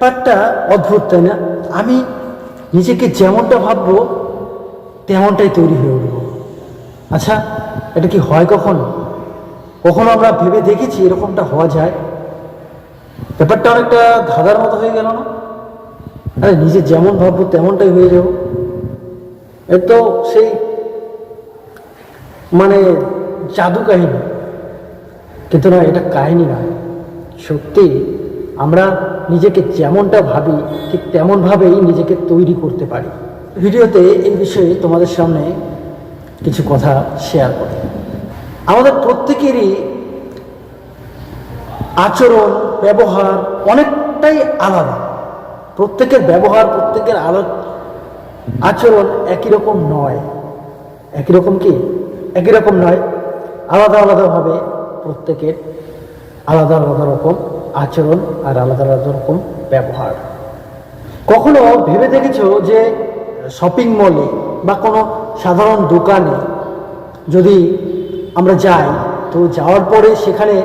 ব্যাপারটা অদ্ভুত, তাই না? আমি নিজেকে যেমনটা ভাববো, তেমনটাই তৈরি হয়ে উঠব। আচ্ছা এটা কি হয় কখনো? কখনো আমরা ভেবে দেখেছি এরকমটা হওয়া যায়? ব্যাপারটা অনেকটা ধাঁধার মতো হয়ে গেল না? আরে, নিজে যেমন ভাববো, তেমনটাই হয়ে যাব। এ তো সেই মানে জাদু কাহিনী। কিন্তু না, এটা কাহিনী নয়। সত্যি, আমরা নিজেকে যেমনটা ভাবি, ঠিক তেমনভাবেই নিজেকে তৈরি করতে পারি। ভিডিওতে এই বিষয়ে তোমাদের সামনে কিছু কথা শেয়ার করি। আমাদের প্রত্যেকেরই আচরণ, ব্যবহার অনেকটাই আলাদা। প্রত্যেকের ব্যবহার, প্রত্যেকের আলো, আচরণ একই রকম নয়। একই রকম কি? একই রকম নয়। আলাদা, আলাদাভাবে প্রত্যেকের আলাদা আলাদা রকম আচরণ আর আলাদা আলাদা রকম ব্যবহার। কখনো ভেবে দেখেছ যে শপিং মলে বা কোনো সাধারণ দোকানে যদি আমরা যাই, তো যাওয়ার পরে সেখানে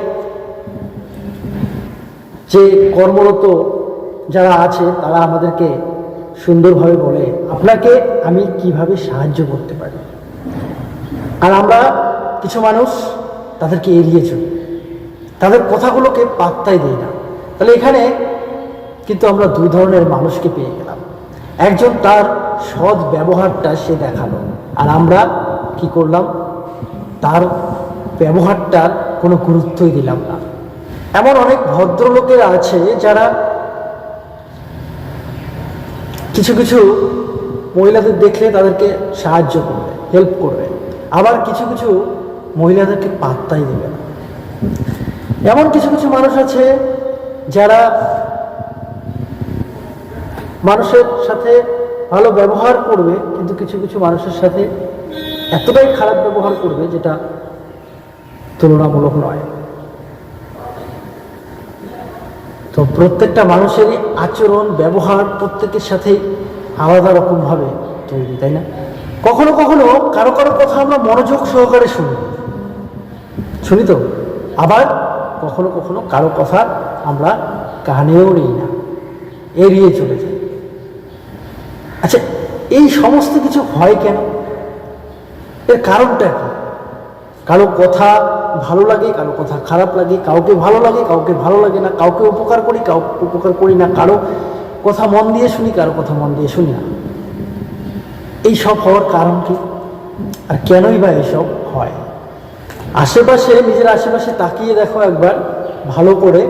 যে কর্মরত যারা আছে, তারা আমাদেরকে সুন্দরভাবে বলে, আপনাকে আমি কীভাবে সাহায্য করতে পারি? আর আমরা কিছু মানুষ তাদেরকে এড়িয়ে চলি। তাদের কথাগুলোকে পাত্তাই দিই না। তাহলে এখানে কিন্তু আমরা দু ধরনের মানুষকে পেয়ে গেলাম। একজন তার সৎ ব্যবহারটা সে দেখাল, আর আমরা কি করলাম? তার ব্যবহারটার কোনো গুরুত্বই দিলাম না। এমন অনেক ভদ্রলোকেরা আছে যারা কিছু কিছু মহিলাদের দেখলে তাদেরকে সাহায্য করবে হেল্প করবে। আবার কিছু কিছু মহিলাদেরকে পাত্তাই দেবে না। এমন কিছু কিছু মানুষ আছে যারা মানুষের সাথে ভালো ব্যবহার করবে, কিন্তু কিছু কিছু মানুষের সাথে এতটাই খারাপ ব্যবহার করবে যেটা তুলনামূলক নয়। তো প্রত্যেকটা মানুষেরই আচরণ, ব্যবহার প্রত্যেকের সাথেই আলাদা রকমভাবে তৈরি, তাই না? কখনো কখনো কারও কারও কথা আমরা মনোযোগ সহকারে শুনি। শুনি তো? আবার কখনো কখনো কারও কথা আমরা কানেও নিই না। এড়িয়ে চলে যাই। আচ্ছা এই সমস্ত কিছু হয় কেন? এর কারণটা কি? কারও কথা ভালো লাগে, কারও কথা খারাপ লাগে, কাউকে ভালো লাগে, কাউকে ভালো লাগে না, কাউকে উপকার করি কাউকে উপকার করি না, কারও কথা মন দিয়ে শুনি, কারও কথা মন দিয়ে শুনি না। এই সব হওয়ার কারণ কি? আর কেনই বা এসব হয়? আশেপাশে, নিজের আশেপাশে তাকিয়ে দেখো একবার, ভালো করে।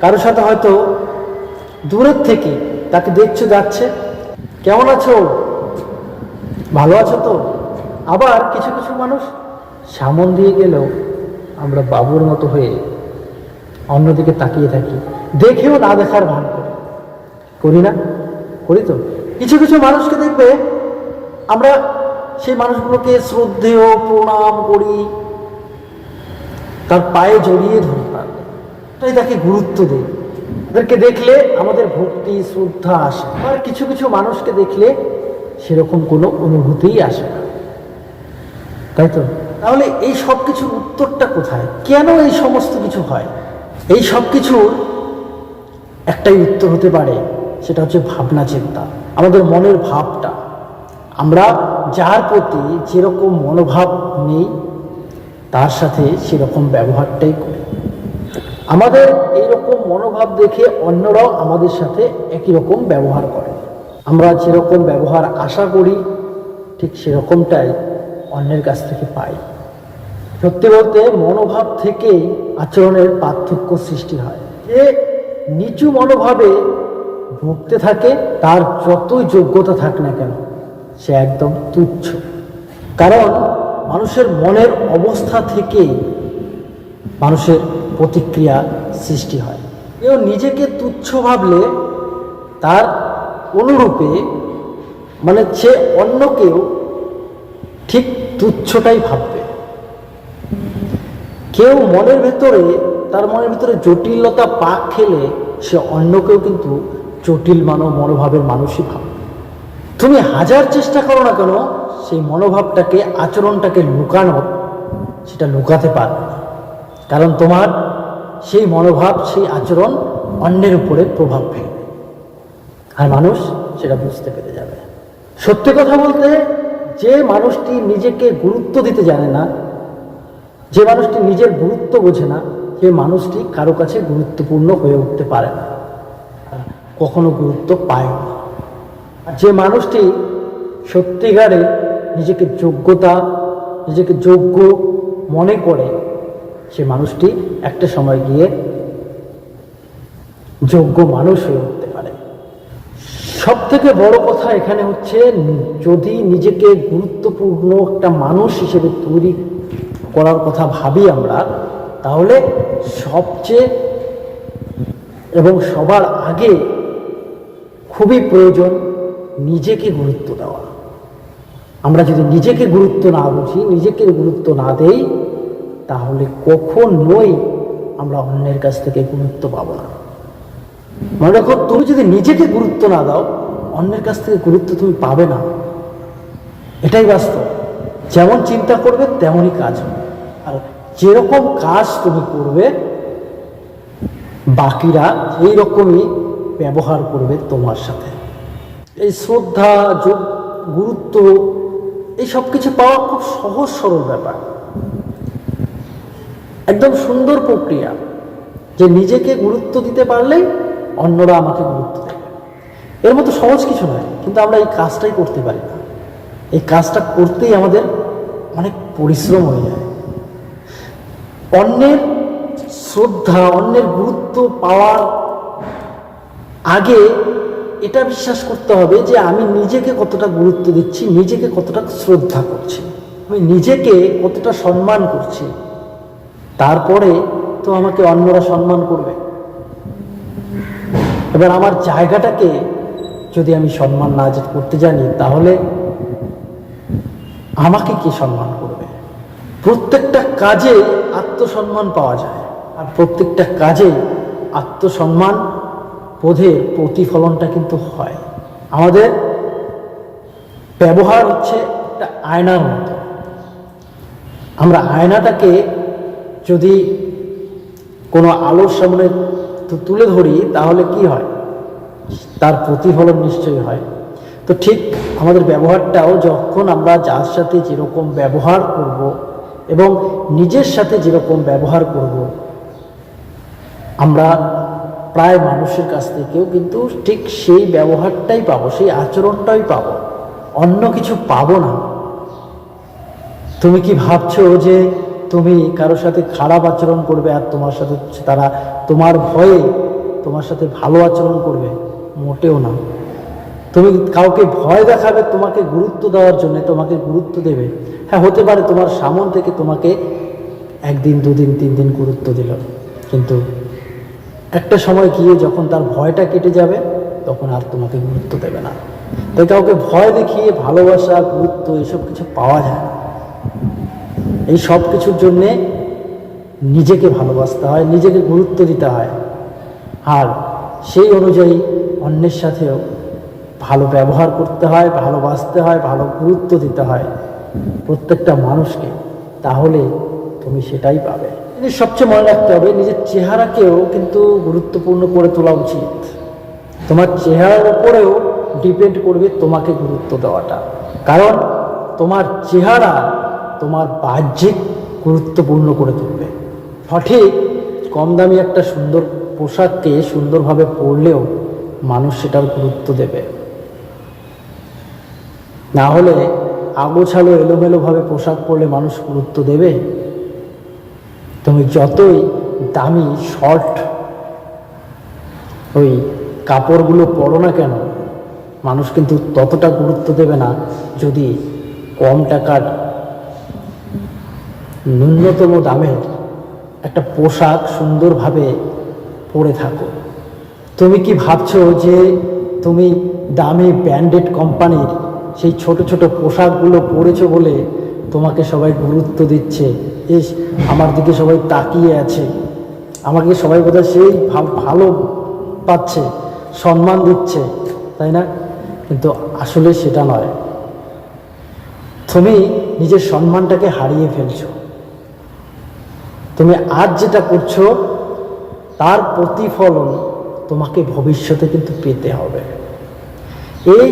কারোর সাথে হয়তো দূরের থেকে তাকে দেখছ, যাচ্ছে। কেমন আছো? ভালো আছো তো? আবার কিছু কিছু মানুষ সামন দিয়ে গেলেও আমরা বাবুর মতো হয়ে অন্যদিকে তাকিয়ে থাকি। দেখেও না দেখার ভান করি। করি না? করি তো? কিছু কিছু মানুষকে দেখবে আমরা সেই মানুষগুলোকে শ্রদ্ধেয় প্রণাম করি। তার পায়ে জড়িয়ে ধরি পারলে তাই তাকে গুরুত্ব দিই। তাদেরকে দেখলে আমাদের ভক্তি, শ্রদ্ধা আসে। আর কিছু কিছু মানুষকে দেখলে সেরকম কোনো অনুভূতিই আসে না। তাই তো? তাহলে এই সব কিছুর উত্তরটা কোথায়? কেন এই সমস্ত কিছু হয়? এই সব কিছুর একটাই উত্তর হতে পারে, সেটা হচ্ছে ভাবনা চিন্তা। আমাদের মনের ভাবটা। আমরা যার প্রতি যেরকম মনোভাব নেই তার সাথে সেরকম ব্যবহারটাই করি। আমাদের এইরকম মনোভাব দেখে অন্যরাও আমাদের সাথে একই রকম ব্যবহার করে। আমরা যেরকম ব্যবহার আশা করি, ঠিক সেরকমটাই অন্যের কাছ থেকে পাই। সত্যি বলতে মনোভাব থেকেই আচরণের পার্থক্য সৃষ্টি হয়। যে নিচু মনোভাবে ভুগতে থাকে, তার যতই যোগ্যতা থাক না কেন, সে একদম তুচ্ছ। কারণ মানুষের মনের অবস্থা থেকেই মানুষের প্রতিক্রিয়া সৃষ্টি হয়। কেউ নিজেকে তুচ্ছ ভাবলে তার অনুরূপে মানে সে অন্য কেউ ঠিক তুচ্ছটাই ভাববে। কেউ মনের ভেতরে, তার মনের ভিতরে জটিলতা পাক খেলে সে অন্যকেও কিন্তু জটিল মানব মনোভাবের মানুষই ভাবে তুমি হাজার চেষ্টা করো না কেন সেই মনোভাবটাকে, আচরণটাকে লুকানোর, সেটা লুকাতে পারবে কারণ তোমার সেই মনোভাব, সেই আচরণ অন্যের উপরে প্রভাব ফেলবে। আর মানুষ সেটা বুঝতে পেরে যাবে। সত্যি কথা বলতে, যে মানুষটি নিজেকে গুরুত্ব দিতে জানে না, যে মানুষটি নিজের গুরুত্ব বোঝে না সে মানুষটি কারও কাছে গুরুত্বপূর্ণ হয়ে উঠতে পারে না। কখনো গুরুত্ব পায় না। যে মানুষটি সত্যিকারে নিজেকে যোগ্যতা, নিজেকে যোগ্য মনে করে সে মানুষটি একটা সময় গিয়ে যোগ্য মানুষ হয়ে উঠতে পারে। সব থেকে বড় কথা এখানে হচ্ছে যদি নিজেকে গুরুত্বপূর্ণ একটা মানুষ হিসেবে তৈরি করার কথা ভাবি আমরা, তাহলে সবচেয়ে এবং সবার আগে খুবই প্রয়োজন নিজেকে গুরুত্ব দেওয়া। আমরা যদি নিজেকে গুরুত্ব না বুঝি, নিজেকে গুরুত্ব না দেই, তাহলে কখনোই আমরা অন্যের কাছ থেকে গুরুত্ব পাবো না। মনে রাখো, তুমি যদি নিজেকে গুরুত্ব না দাও, অন্যের কাছ থেকে গুরুত্ব তুমি পাবে না। এটাই বাস্তব। যেমন চিন্তা করবে, তেমনই কাজ হবে। আর যেরকম কাজ তুমি করবে, বাকিরা এই রকমই ব্যবহার করবে তোমার সাথে। এই শ্রদ্ধা, যোগ, গুরুত্ব এই সব কিছু পাওয়া খুব সহজ, সরল ব্যাপার। একদম সুন্দর প্রক্রিয়া যে নিজেকে গুরুত্ব দিতে পারলেই অন্যরা আমাকে গুরুত্ব দেবে এর মতো সহজ কিছু নয়, কিন্তু আমরা এই কাজটাই করতে পারি না। এই কাজটা করতেই আমাদের অনেক পরিশ্রম হয়ে যায়। অন্যের শ্রদ্ধা, অন্যের গুরুত্ব পাওয়ার আগে এটা বিশ্বাস করতে হবে যে আমি নিজেকে কতটা গুরুত্ব দিচ্ছি, নিজেকে কতটা শ্রদ্ধা করছি। আমি নিজেকে কতটা সম্মান করছি। তারপরে তো আমাকে অন্যরা সম্মান করবে। এবার আমার জায়গাটাকে যদি আমি সম্মান না করতে জানি, তাহলে আমাকে কি সম্মান করবে? প্রত্যেকটা কাজে আত্মসম্মান পাওয়া যায়। আর প্রত্যেকটা কাজে আত্মসম্মান বোধের প্রতিফলনটা কিন্তু হয়। আমাদের ব্যবহার হচ্ছে একটা আয়নার মতো। আমরা আয়নাটাকে যদি কোনো আলোর সামনে তুলে ধরি, তাহলে কি হয়? তার প্রতিফলন নিশ্চয়ই হয়। তো ঠিক আমাদের ব্যবহারটাও যখন আমরা যার সাথে যেরকম ব্যবহার করব এবং নিজের সাথে যেরকম ব্যবহার করব, আমরা প্রায় মানুষের কাছ থেকেও কিন্তু ঠিক সেই ব্যবহারটাই পাবো, সেই আচরণটাই পাবো। অন্য কিছু পাবো না। তুমি কি ভাবছ যে তুমি কারোর সাথে খারাপ আচরণ করবে আর তোমার সাথে তারা তোমার ভয়ে তোমার সাথে ভালো আচরণ করবে? মোটেও না। তুমি কাউকে ভয় দেখাবে তোমাকে গুরুত্ব দেওয়ার জন্য, তোমাকে গুরুত্ব দেবে। হ্যাঁ হতে পারে তোমার সামন থেকে তোমাকে একদিন, দুদিন তিন দিন গুরুত্ব দিল। কিন্তু একটা সময় গিয়ে যখন তার ভয়টা কেটে যাবে, তখন আর তোমাকে গুরুত্ব দেবে না। তাই কাউকে ভয় দেখিয়ে ভালোবাসা, গুরুত্ব এসব কিছু পাওয়া যায় না। এই সব কিছুর জন্যে নিজেকে ভালোবাসতে হয়, নিজেকে গুরুত্ব দিতে হয়। আর সেই অনুযায়ী অন্যের সাথেও ভালো ব্যবহার করতে হয়, ভালোবাসতে হয়, ভালো গুরুত্ব দিতে হয় প্রত্যেকটা মানুষকে। তাহলে তুমি সেটাই পাবে। সবচেয়ে মনে রাখতে হবে, নিজের চেহারাকেও কিন্তু গুরুত্বপূর্ণ করে তোলা উচিত। তোমার চেহারার উপরেও ডিপেন্ড করবে তোমাকে গুরুত্ব দেওয়াটা। কারণ তোমার চেহারা তোমার বাহ্যিক গুরুত্বপূর্ণ করে তুলবে। সঠিক, কম দামি একটা সুন্দর পোশাককে সুন্দরভাবে পরলেও মানুষ সেটার গুরুত্ব দেবে। না হলে আগোছালো, এলোমেলোভাবে পোশাক পরলে মানুষ গুরুত্ব দেবে। তুমি যতই দামি শর্ট ওই কাপড়গুলো পরো না কেন, মানুষ কিন্তু ততটা গুরুত্ব দেবে না যদি কম টাকার ন্যূনতম দামের একটা পোশাক সুন্দরভাবে পরে থাকো। তুমি কি ভাবছ যে তুমি দামি ব্র্যান্ডেড কোম্পানির সেই ছোট ছোট পোশাকগুলো পরেছো বলে তোমাকে সবাই গুরুত্ব দিচ্ছে? ইস আমার দিকে সবাই তাকিয়ে আছে। আমাকে সবাই বোধহয় সেই ভালো পাচ্ছে, সম্মান দিচ্ছে, তাই না? কিন্তু আসলে সেটা নয়। তুমি নিজের সম্মানটাকে হারিয়ে ফেলছো। তুমি আজ যেটা করছ, তার প্রতিফলন তোমাকে ভবিষ্যতে কিন্তু পেতে হবে। এই,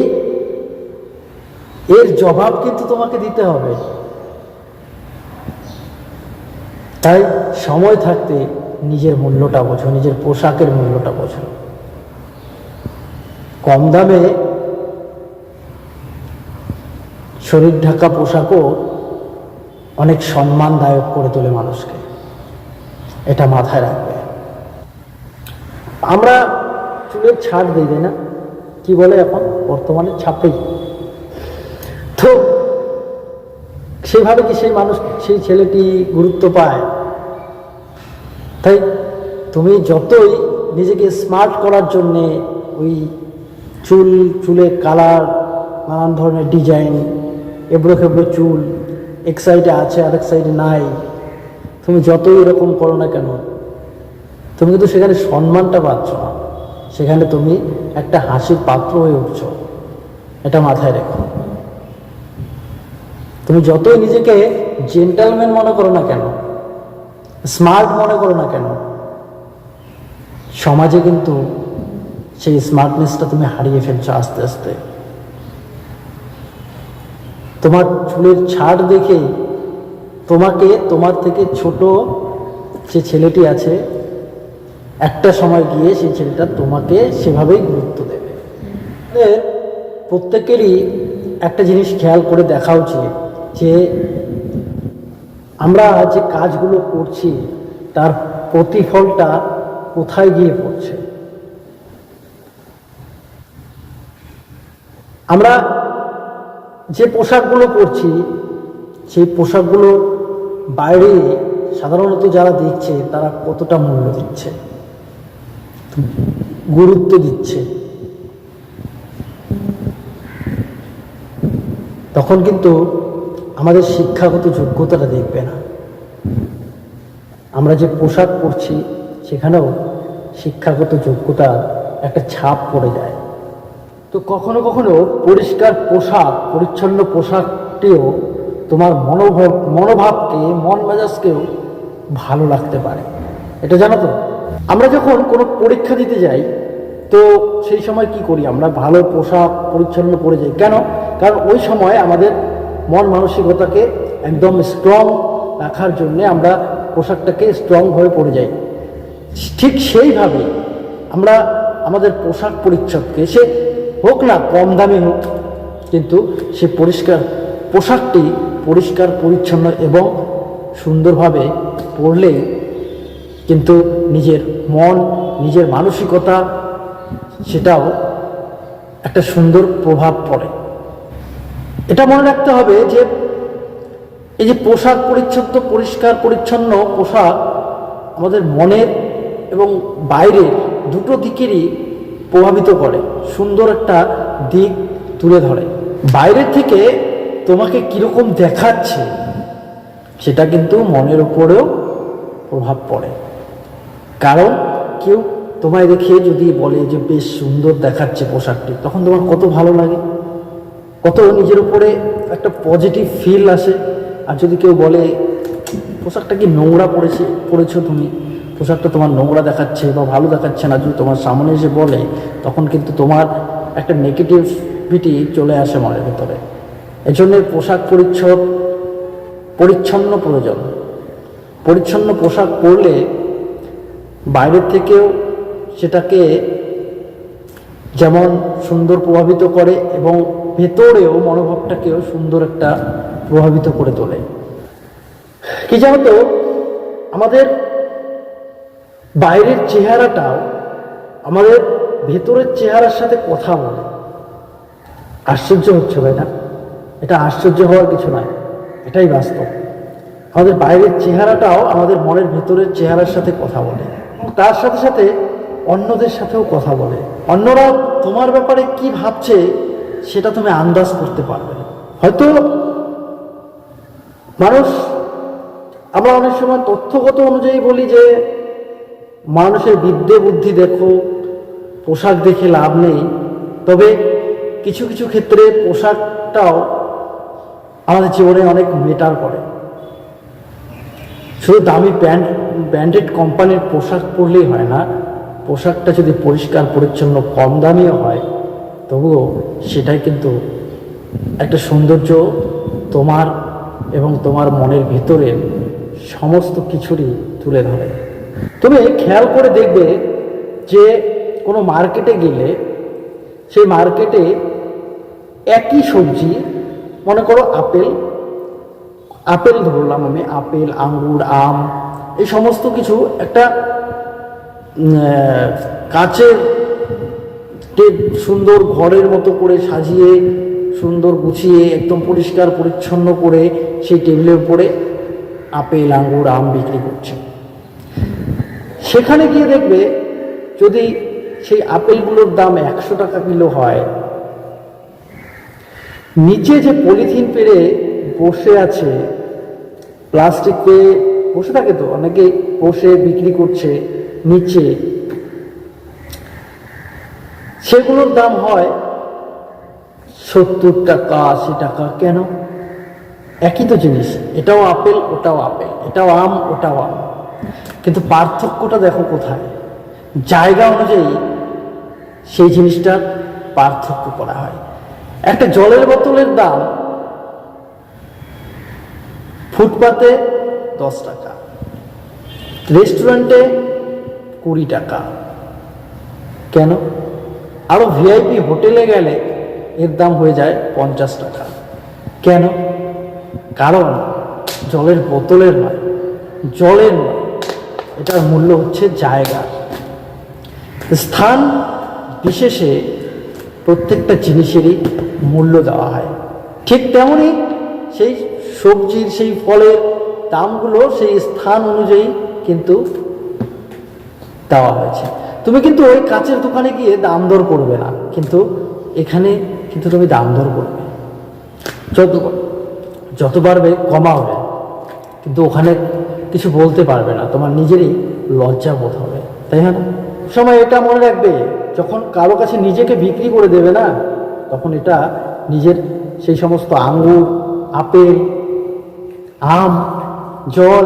এর জবাব কিন্তু তোমাকে দিতে হবে। তাই সময় থাকতে নিজের মূল্যটা বোঝো, নিজের পোশাকের মূল্যটা বোঝো। কম দামে শরীর ঢাকা পোশাকও অনেক সম্মানদায়ক করে তোলে মানুষকে। এটা মাথায় রাখবে। আমরা চুলের ছাড় দিই না? কি বলে এখন? বর্তমানে ছাপেই। তো সেভাবে কি সেই মানুষ, সেই ছেলেটি গুরুত্ব পায়? তাই তুমি যতই নিজেকে স্মার্ট করার জন্যে ওই চুল, চুলের কালার নানান ধরনের ডিজাইন এবড়ো খেবড়ো চুল, এক সাইডে আছে আর এক সাইডে নাই, তুমি যতই এরকম করো না কেন, তুমি কিন্তু সেখানে সম্মানটা পাচ্ছ না। সেখানে তুমি একটা হাসির পাত্র হয়ে উঠছো। এটা মাথায় রেখো। তুমি যতই নিজেকে জেন্টালম্যান মনে করো না কেন স্মার্ট মনে করো না কেন, সমাজে কিন্তু সেই স্মার্টনেসটা তুমি হারিয়ে ফেলছো আস্তে আস্তে। তোমার চুলের ছাড় দেখে তোমাকে, তোমার থেকে ছোট যে ছেলেটি আছে, একটা সময় গিয়ে সেই ছেলেটা তোমাকে সেভাবেই গুরুত্ব দেবে। প্রত্যেকেরই একটা জিনিস খেয়াল করে দেখা উচিত। যে আমরা যে কাজগুলো করছি, তার প্রতিফলটা কোথায় গিয়ে পড়ছে? আমরা যে পোশাকগুলো পরছি, সেই পোশাকগুলো বাইরে সাধারণত যারা দেখছে, তারা কতটা মূল্য দিচ্ছে? গুরুত্ব দিচ্ছে? তখন কিন্তু আমাদের শিক্ষাগত যোগ্যতাটা দেখবে না। আমরা যে পোশাক পরছি, সেখানেও শিক্ষাগত যোগ্যতার একটা ছাপ পড়ে যায়। তো কখনো কখনো পরিষ্কার পোশাক, পরিচ্ছন্ন পোশাকটিও তোমার মনোভাব, মনোভাবকে, মন মেজাজকেও ভালো লাগতে পারে। এটা জানো তো? আমরা যখন কোনো পরীক্ষা দিতে যাই, তো সেই সময় কি করি আমরা? ভালো পোশাক, পরিচ্ছন্ন পরে যাই। কেন? কারণ ওই সময় আমাদের মন মানসিকতাকে একদম স্ট্রং রাখার জন্য আমরা পোশাকটাকে স্ট্রংভাবে পরে যাই। ঠিক সেইভাবে আমরা আমাদের পোশাক পরিচ্ছদকে, সে হোক না কম দামি হোক, কিন্তু সে পরিষ্কার পোশাকটি পরিষ্কার, পরিচ্ছন্ন এবং সুন্দরভাবে পরলেই কিন্তু নিজের মন, নিজের মানসিকতা, সেটাও একটা সুন্দর প্রভাব পড়ে। এটা মনে রাখতে হবে যে এই যে পোশাক পরিচ্ছন্ন পরিষ্কার, পরিচ্ছন্ন পোশাক আমাদের মনের এবং বাইরের দুটো দিকেরই প্রভাবিত করে, সুন্দর একটা দিক তুলে ধরে। বাইরের থেকে তোমাকে কীরকম দেখাচ্ছে সেটা কিন্তু মনের উপরেও প্রভাব পড়ে। কারণ কেউ তোমায় দেখে যদি বলে যে বেশ সুন্দর দেখাচ্ছে পোশাকটি, তখন তোমার কত ভালো লাগে? কত নিজের উপরে একটা পজিটিভ ফিল আসে। আর যদি কেউ বলে, পোশাকটা কি নোংরা পড়েছে, পড়েছো তুমি? পোশাকটা তোমার নোংরা দেখাচ্ছে বা ভালো দেখাচ্ছে না। যদি তোমার সামনে এসে বলে, তখন কিন্তু তোমার একটা নেগেটিভিটি চলে আসে মনের ভেতরে। এই জন্য পোশাক পরিচ্ছদ, পরিচ্ছন্ন প্রয়োজন। পরিচ্ছন্ন পোশাক পরলে বাইরের থেকেও সেটাকে যেমন সুন্দর প্রভাবিত করে এবং ভেতরেও মনোভাবটাকেও সুন্দর একটা প্রভাবিত করে তোলে। কি জানো তো আমাদের বাইরের চেহারাটাও আমাদের ভেতরের চেহারার সাথে কথা বলে। আশ্চর্য হচ্ছে ভাই না? এটা আশ্চর্য হওয়ার কিছু নয় এটাই বাস্তব। আমাদের বাইরের চেহারাটাও আমাদের মনের ভেতরের চেহারার সাথে কথা বলে তার সাথে সাথে অন্যদের সাথেও কথা বলে। অন্যরা তোমার ব্যাপারে কি ভাবছে সেটা তুমি আন্দাজ করতে পারবে হয়তো মানুষ, আমরা অনেক সময় তথ্যগত অনুযায়ী বলি যে, মানুষের বিদ্যে বুদ্ধি দেখো, পোশাক দেখে লাভ নেই, তবে কিছু কিছু ক্ষেত্রে পোশাকটাও আমাদের জীবনে অনেক মেটার করে। শুধু দামি প্যান্ট, ব্র্যান্ডেড কোম্পানির পোশাক পরলেই হয় না, পোশাকটা যদি পরিষ্কার, পরিচ্ছন্ন, কম দামিও হয় তবুও সেটাই কিন্তু একটা সৌন্দর্য তোমার এবং তোমার মনের ভিতরে সমস্ত কিছুরই তুলে ধরে। তুমি খেয়াল করে দেখবে যে কোনো মার্কেটে গেলে সেই মার্কেটে একই সবজি, মনে করো আপেল আপেল ধরলাম আমি, আপেল আঙ্গুর আম, এই সমস্ত কিছু একটা কাচের সুন্দর ঘরের মতো করে সাজিয়ে, সুন্দর গুছিয়ে, একদম পরিষ্কার, পরিচ্ছন্ন করে সেই টেবিলের উপরে আপেল, আঙ্গুর, আম বিক্রি করছে। সেখানে গিয়ে দেখবে যদি সেই আপেলগুলোর দাম একশো টাকা কিলো হয়, নিচে যে পলিথিন পেরে বসে আছে, প্লাস্টিক পেয়ে বসে থাকে তো অনেকে বসে বিক্রি করছে, নিচে সেগুলোর দাম হয় সত্তর টাকা, আশি টাকা, কেন? একই তো জিনিস। এটাও আপেল, ওটাও আপেল। এটাও আম, ওটাও আম। কিন্তু পার্থক্যটা দেখো কোথায়? জায়গা অনুযায়ী সেই জিনিসটার পার্থক্য করা হয়। একটা জলের বোতলের দাম ফুটপাতে দশ টাকা, রেস্টুরেন্টে কুড়ি টাকা। কেন? আরও ভিআইপি হোটেলে গেলে এর দাম হয়ে যায় পঞ্চাশ টাকা। কেন? কারণ জলের বোতলের নয়, জলের নয়, এটার মূল্য হচ্ছে জায়গা। স্থান বিশেষে প্রত্যেকটা জিনিসেরই মূল্য দেওয়া হয়। ঠিক তেমনই সেই সবজির, সেই ফলের দামগুলো সেই স্থান অনুযায়ী কিন্তু দেওয়া হয়েছে। তুমি কিন্তু ওই কাঁচের দোকানে গিয়ে দাম দর করবে না। কিন্তু এখানে কিন্তু তুমি দাম দর করবে। যত যত পারবে কমাবে কিন্তু ওখানে কিছু বলতে পারবে না। তোমার নিজেরই লজ্জা বোধ হবে। তাই না? সময় এটা মনে রাখবে, যখন কারও কাছে নিজেকে বিক্রি করে দেবে না, তখন এটা নিজের সেই সমস্ত আঙ্গুর, আপেল, আম, জল,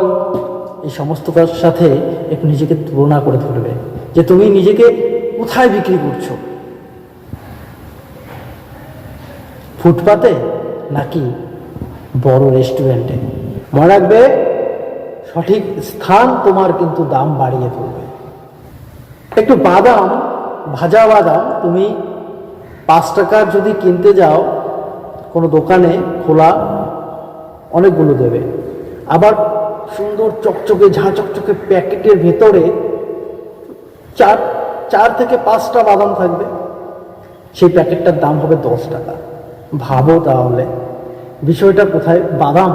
এই সমস্ত সাথে একটু নিজেকে তুলনা করে ধরবে। যে তুমি নিজেকে কোথায় বিক্রি করছ? ফুটপাতে নাকি বড় রেস্টুরেন্টে? মনে রাখবে, সঠিক স্থান তোমার কিন্তু দাম বাড়িয়ে তুলবে একটু বাদাম, ভাজা বাদাম, তুমি পাঁচ টাকার যদি কিনতে যাও, কোনো দোকানে খোলা, অনেকগুলো দেবে। আবার সুন্দর চকচকে, ঝাঁ চকচকে প্যাকেটের ভেতরে চার চার থেকে পাঁচটা বাদাম থাকবে। সেই প্যাকেটটার দাম হবে দশ টাকা। ভাবো তাহলে, বিষয়টা কোথায়? বাদাম।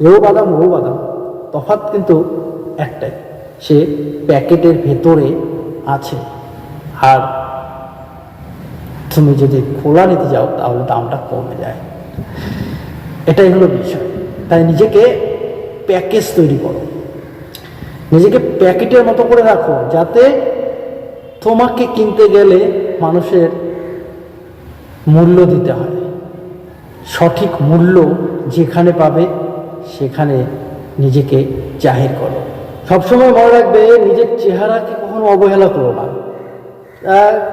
এও বাদাম, ও বাদাম। তফাৎ কিন্তু একটাই, সে প্যাকেটের ভেতরে আছে। আর তুমি যদি খোলা নিতে যাও, তাহলে দামটা কমে যায়। এটাই হলো বিষয়। তাই নিজেকে প্যাকেজ তৈরি করো। নিজেকে প্যাকেটের মতো করে রাখো, যাতে তোমাকে কিনতে গেলে মানুষের মূল্য দিতে হয়। সঠিক মূল্য যেখানে পাবে, সেখানে নিজেকে জাহির করো। সবসময় মনে রাখবে, নিজের চেহারাকে কখনো অবহেলা করো না।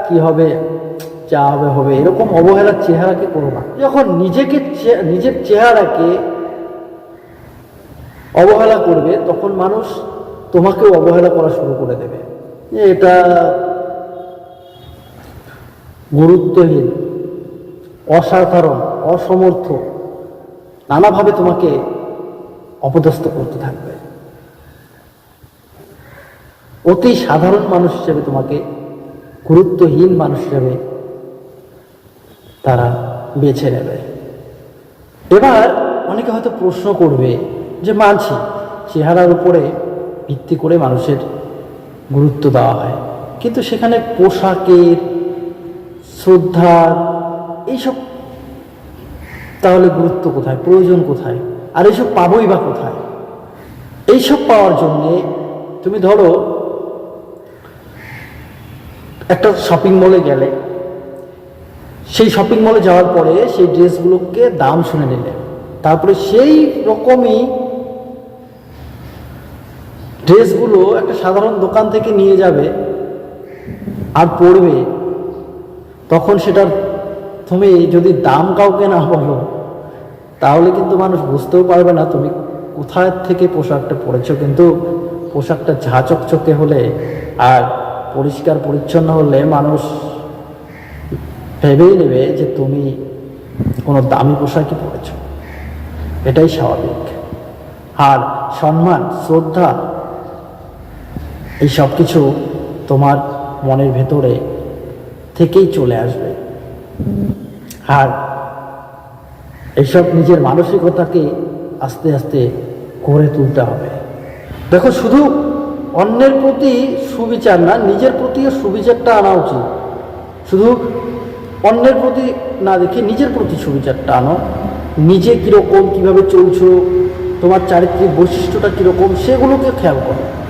কি হবে? যা হবে হবে। এরকম অবহেলার চেহারাকে করো না। যখন নিজেকে নিজের চেহারাকে অবহেলা করবে, তখন মানুষ তোমাকেও অবহেলা করা শুরু করে দেবে। এটা গুরুত্বহীন, অসাধারণ, অসমর্থ, নানাভাবে তোমাকে অপদস্থ করতে থাকবে। অতি সাধারণ মানুষ হিসেবে তোমাকে, গুরুত্বহীন মানুষ হিসেবে তারা বেছে নেবে। এবার অনেকে হয়তো প্রশ্ন করবে যে, মানছি, চেহারার উপরে ভিত্তি করে মানুষের গুরুত্ব দেওয়া হয়। কিন্তু সেখানে পোশাকের শ্রদ্ধার এইসব তাহলে গুরুত্ব কোথায়? প্রয়োজন কোথায়? আর এইসব পাবোই বা কোথায়? এইসব পাওয়ার জন্যে তুমি ধরো, একটা শপিং মলে গেলে, সেই শপিং মলে যাওয়ার পরে সেই ড্রেসগুলোকে দাম শুনে নিলে। তারপরে সেই রকমই ড্রেসগুলো একটা সাধারণ দোকান থেকে নিয়ে যাবে আর পরবে। তখন সেটার তুমি যদি দাম কাউকে না বলো, তাহলে কিন্তু মানুষ বুঝতেও পারবে না তুমি কোথায় থেকে পোশাকটা পরেছো। কিন্তু পোশাকটা ঝা চকচকে হলে আর পরিষ্কার পরিচ্ছন্ন হলে মানুষ ভেবেই নেবে যে তুমি কোনো দামি পোশাকই পরেছ। এটাই স্বাভাবিক। আর সম্মান, শ্রদ্ধা এই সব কিছু তোমার মনের ভেতরে থেকেই চলে আসবে। আর এইসব নিজের মানসিকতাকে আস্তে আস্তে করে তুলতে হবে। দেখো, শুধু অন্যের প্রতি সুবিচার না, নিজের প্রতিও সুবিচারটা আনা উচিত। শুধু অন্যের প্রতি না দেখে নিজের প্রতি সুবিচারটা আনো। নিজে কীরকম, কীভাবে চলছো, তোমার চারিত্রিক বৈশিষ্ট্যটা কীরকম, সেগুলোকে খেয়াল করো।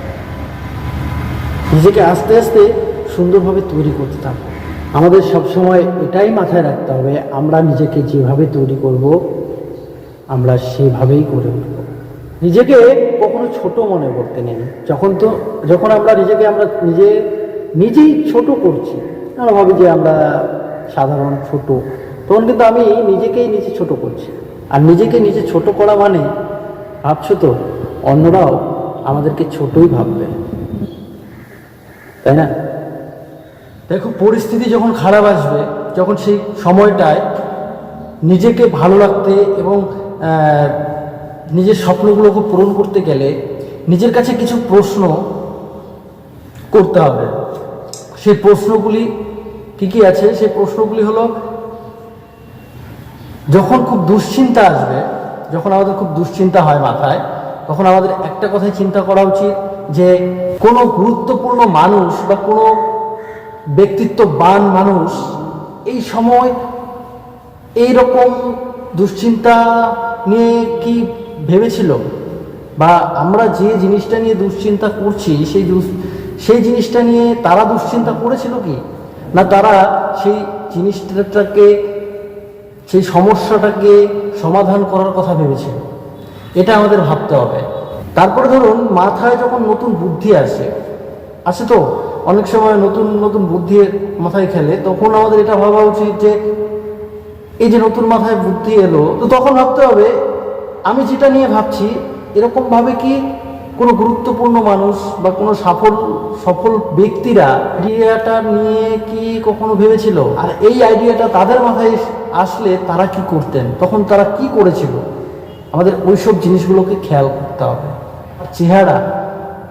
নিজেকে আস্তে আস্তে সুন্দরভাবে তৈরি করতে আমাদের সবসময় এটাই মাথায় রাখতে হবে, আমরা নিজেকে যেভাবে তৈরি করব, আমরা সেভাবেই করে উঠব। নিজেকে কখনো ছোট মনে করতে নেই। যখন তো, যখন আমরা নিজেকে, আমরা নিজে, নিজেই ছোট করছি, আমরা ভাবি যে আমরা সাধারণ ছোট, তখন কিন্তু আমি নিজেকেই নিজে ছোট করছি। আর নিজেকে নিজে ছোট করা মানে ভাবছ তো, অন্যরাও আমাদেরকে ছোটই ভাববে। তাই না? দেখো পরিস্থিতি যখন খারাপ আসবে, যখন সেই সময়টায় নিজেকে ভালো রাখতে এবং নিজের স্বপ্নগুলোকে পূরণ করতে গেলে নিজের কাছে কিছু প্রশ্ন করতে হবে। সেই প্রশ্নগুলি কি কি আছে? সেই প্রশ্নগুলি হলো, যখন খুব দুশ্চিন্তা আসবে, যখন আমাদের খুব দুশ্চিন্তা হয় মাথায়, তখন আমাদের একটা কথাই চিন্তা করা উচিত যে কোনো গুরুত্বপূর্ণ মানুষ বা কোনো ব্যক্তিত্ববান মানুষ এই সময় এই রকম দুশ্চিন্তা নিয়ে কি ভেবেছিল? বা আমরা যে জিনিসটা নিয়ে দুশ্চিন্তা করছি, সেই সেই জিনিসটা নিয়ে তারা দুশ্চিন্তা করেছিল কি? না তারা সেই জিনিসটাকে সেই সমস্যাটাকে সমাধান করার কথা ভেবেছিল? এটা আমাদের ভাবতে হবে। তারপরে ধরুন মাথায় যখন নতুন বুদ্ধি আসে আসে তো, অনেক সময় নতুন নতুন বুদ্ধি মাথায় খেলে, তখন আমাদের এটা ভাবা উচিত যে এই যে নতুন মাথায় বুদ্ধি এলো, তো তখন ভাবতে হবে, আমি যেটা নিয়ে ভাবছি এরকম ভাবে কি কোনো গুরুত্বপূর্ণ মানুষ বা কোনো সফল সফল ব্যক্তিরা আইডিয়াটা নিয়ে কি কখনো ভেবেছিল? আর এই আইডিয়াটা তাদের মাথায় আসলে তারা কি করতেন? তখন তারা কি করেছিল? আমাদের ওইসব জিনিসগুলোকে খেয়াল করতে হবে। চেহারা,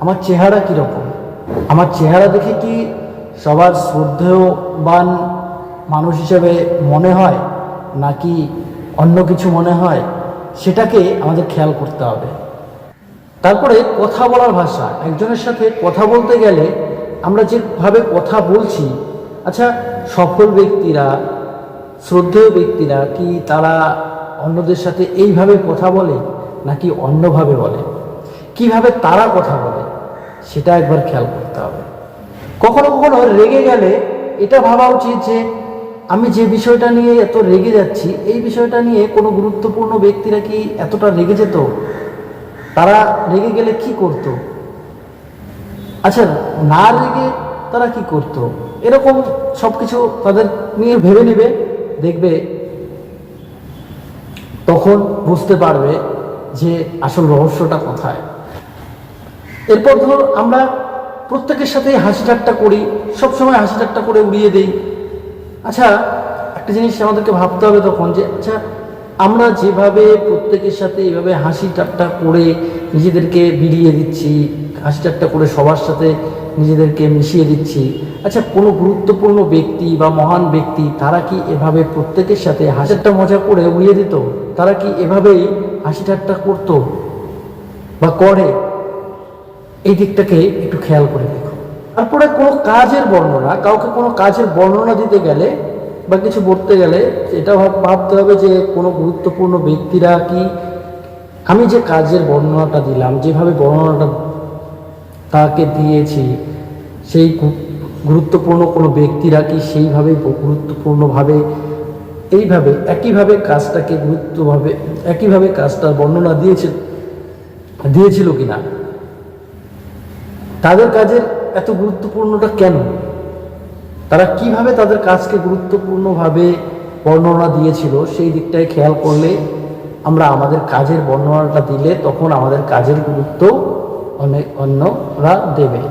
আমার চেহারা কীরকম? আমার চেহারা দেখে কি সবার শ্রদ্ধেয়বান মানুষ হিসেবে মনে হয়, নাকি অন্য কিছু মনে হয়? সেটাকে আমাদের খেয়াল করতে হবে। তারপরে কথা বলার ভাষা। একজনের সাথে কথা বলতে গেলে আমরা যেভাবে কথা বলছি আচ্ছা সফল ব্যক্তিরা, শ্রদ্ধেয় ব্যক্তিরা কি তারা অন্যদের সাথে এইভাবে কথা বলে, নাকি অন্যভাবে বলে? কীভাবে তারা কথা বলে, সেটা একবার খেয়াল করতে হবে। কখনো কখনো রেগে গেলে এটা ভাবা উচিত যে, আমি যে বিষয়টা নিয়ে এত রেগে যাচ্ছি, এই বিষয়টা নিয়ে কোনো গুরুত্বপূর্ণ ব্যক্তিরা কি এতটা রেগে যেত? তারা রেগে গেলে কি করত? আচ্ছা না রেগে তারা কি করত? এরকম সব কিছু তাদের নিয়ে ভেবে নেবে, দেখবে, তখন বুঝতে পারবে যে আসল রহস্যটা কোথায়। এরপর ধর আমরা প্রত্যেকের সাথে হাসি ঠাট্টা করি, সবসময় হাসি ঠাট্টা করে উড়িয়ে দেই। আচ্ছা একটা জিনিস আমাদেরকে ভাবতে হবে তখন যে আচ্ছা আমরা যেভাবে প্রত্যেকের সাথে এইভাবে হাসি ঠাট্টা করে নিজেদেরকে বিলিয়ে দিচ্ছি, হাসি ঠাট্টা করে সবার সাথে নিজেদেরকে মিশিয়ে দিচ্ছি আচ্ছা কোনো গুরুত্বপূর্ণ ব্যক্তি বা মহান ব্যক্তি তারা কি এভাবে প্রত্যেকের সাথে হাসি ঠাট্টা মজা করে উড়িয়ে দিত? তারা কি এভাবেই হাসি ঠাট্টা করতো বা করে? এই দিকটাকে একটু খেয়াল করে দেখো। তারপরে কোনো কাজের বর্ণনা, কাউকে কোনো কাজের বর্ণনা দিতে গেলে বা কিছু বলতে গেলে এটা ভাবতে হবে যে কোনো গুরুত্বপূর্ণ ব্যক্তিরা কি? আমি যে কাজের বর্ণনাটা দিলাম, যেভাবে বর্ণনাটা তাকে দিয়েছি, সেই গুরুত্বপূর্ণ কোনো ব্যক্তিরা কি সেইভাবে গুরুত্বপূর্ণভাবে, এইভাবে, একইভাবে কাজটাকে গুরুত্বভাবে, একইভাবে কাজটার বর্ণনা দিয়েছে দিয়েছিল কিনা? তাদের কাজের এত গুরুত্বপূর্ণটা কেন? তারা কীভাবে তাদের কাজকে গুরুত্বপূর্ণভাবে বর্ণনা দিয়েছিল সেই দিকটায় খেয়াল করলে আমরা আমাদের কাজের বর্ণনাটা দিলে তখন আমাদের কাজের গুরুত্ব অনেক অন্যরা দেবে।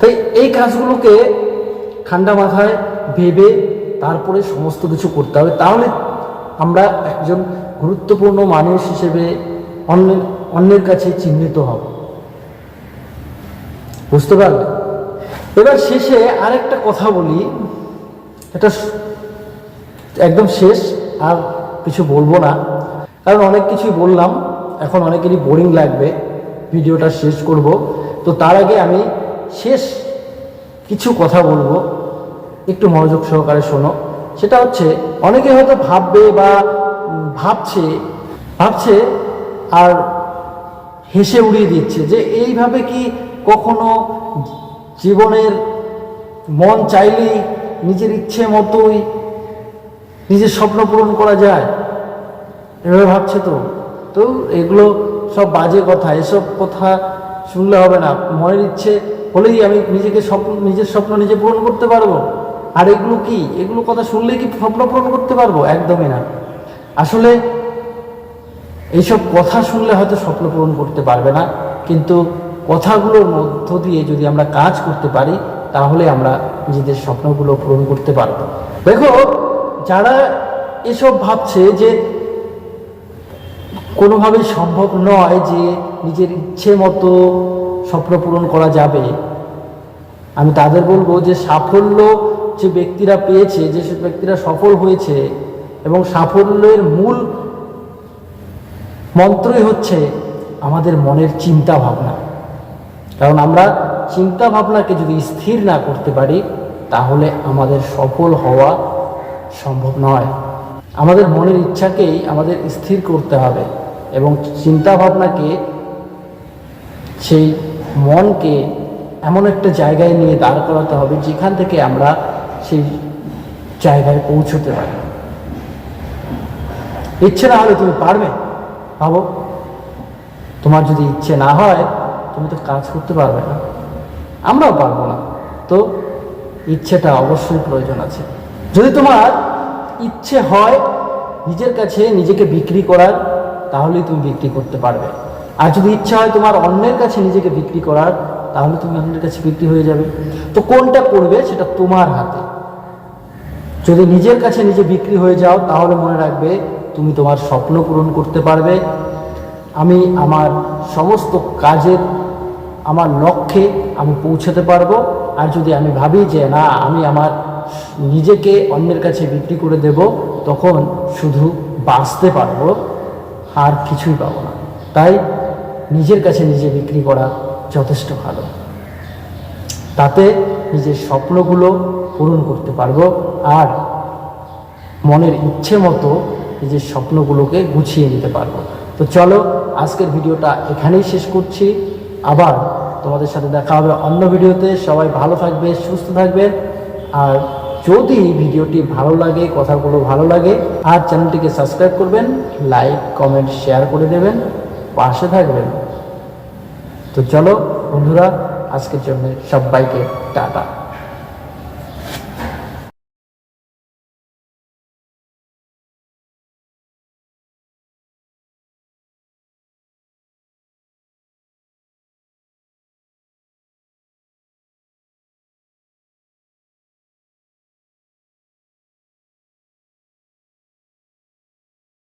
তাই এই কাজগুলোকে ঠান্ডা মাথায় ভেবে তারপরে সমস্ত কিছু করতে হবে। তাহলে আমরা একজন গুরুত্বপূর্ণ মানুষ হিসেবে অন্যের অন্যের কাছে চিহ্নিত হব। বুঝতে পারলে? এবার শেষে আরেকটা কথা বলি। এটা একদম শেষ, আর কিছু বলব না। কারণ অনেক কিছুই বললাম, এখন অনেকেরই বোরিং লাগবে। ভিডিওটা শেষ করব। তো তার আগে আমি শেষ কিছু কথা বলব। একটু মনোযোগ সহকারে শোনো। সেটা হচ্ছে, অনেকে হয়তো ভাববে বা ভাবছে ভাবছে আর হেসে উড়িয়ে দিচ্ছে যে, এইভাবে কি কখনো জীবনের মন চাইলেই নিজের ইচ্ছে মতোই নিজের স্বপ্ন পূরণ করা যায়। এভাবে ভাবছে তো। তো এগুলো সব বাজে কথা, এসব কথা শুনলে হবে না। মনের ইচ্ছে হলেই আমি নিজেকে স্বপ্ন, নিজের স্বপ্ন নিজে পূরণ করতে পারব। আর এগুলো কি? এগুলো কথা শুনলেই কি স্বপ্ন পূরণ করতে পারব? একদমই না। আসলে এইসব কথা শুনলে হয়তো স্বপ্ন পূরণ করতে পারবে না, কিন্তু কথাগুলোর মধ্য দিয়ে যদি আমরা কাজ করতে পারি, তাহলে আমরা নিজেদের স্বপ্নগুলো পূরণ করতে পারব। দেখো, যারা এসব ভাবছে যে কোনোভাবেই সম্ভব নয় যে নিজের ইচ্ছে মতো স্বপ্ন পূরণ করা যাবে, আমি তাদের বলব যে সাফল্য যে ব্যক্তিরা পেয়েছে যেসব ব্যক্তিরা সফল হয়েছে, এবং সাফল্যের মূল মন্ত্রই হচ্ছে আমাদের মনের চিন্তা ভাবনা। কারণ আমরা চিন্তা ভাবনাকে যদি স্থির না করতে পারি, তাহলে আমাদের সফল হওয়া সম্ভব নয়। আমাদের মনের ইচ্ছাকেই আমাদের স্থির করতে হবে এবং চিন্তা ভাবনাকে সেই মনকে এমন একটা জায়গায় নিয়ে দাঁড় করাতে হবে যেখান থেকে আমরা সেই জায়গায় পৌঁছতে পারি। ইচ্ছে না হলে তুমি পারবে, ভাবো। তোমার যদি ইচ্ছে না হয় তুমি তো কাজ করতে পারবে না। আমরাও পারব না। তো ইচ্ছেটা অবশ্যই প্রয়োজন আছে। যদি তোমার ইচ্ছে হয় নিজের কাছে নিজেকে বিক্রি করার, তাহলেই তুমি বিক্রি করতে পারবে। আর যদি ইচ্ছা হয় তোমার অন্যের কাছে নিজেকে বিক্রি করার, তাহলে তুমি অন্যের কাছে বিক্রি হয়ে যাবে। তো কোনটা করবে সেটা তোমার হাতে। যদি নিজের কাছে নিজে বিক্রি হয়ে যাও, তাহলে মনে রাখবে তুমি তোমার স্বপ্ন পূরণ করতে পারবে। আমি আমার সমস্ত কাজের আমার লক্ষ্যে আমি পৌঁছাতে পারব। আর যদি আমি ভাবি যে না, আমি আমার নিজেকে অন্যের কাছে বিক্রি করে দেব, তখন শুধু বাঁচতে পারব, আর কিছুই পাবো না। তাই নিজের কাছে নিজে বিক্রি করা যথেষ্ট ভালো। তাতে নিজের স্বপ্নগুলো পূরণ করতে পারব, আর মনের ইচ্ছে মতো নিজের স্বপ্নগুলোকে গুছিয়ে নিতে পারব। তো চলো, আজকের ভিডিওটা এখানেই শেষ করছি। আবার তোমাদের সাথে দেখা হবে অন্য ভিডিওতে। সবাই ভালো থাকবে, সুস্থ থাকবে। আর যদি ভিডিওটি ভালো লাগে, কথাগুলো ভালো লাগে, আর চ্যানেলটিকে সাবস্ক্রাইব করবেন, লাইক, কমেন্ট, শেয়ার করে দেবেন, পাশে থাকবেন। তো চলো বন্ধুরা, আজকের জন্য সবাইকে টাটা।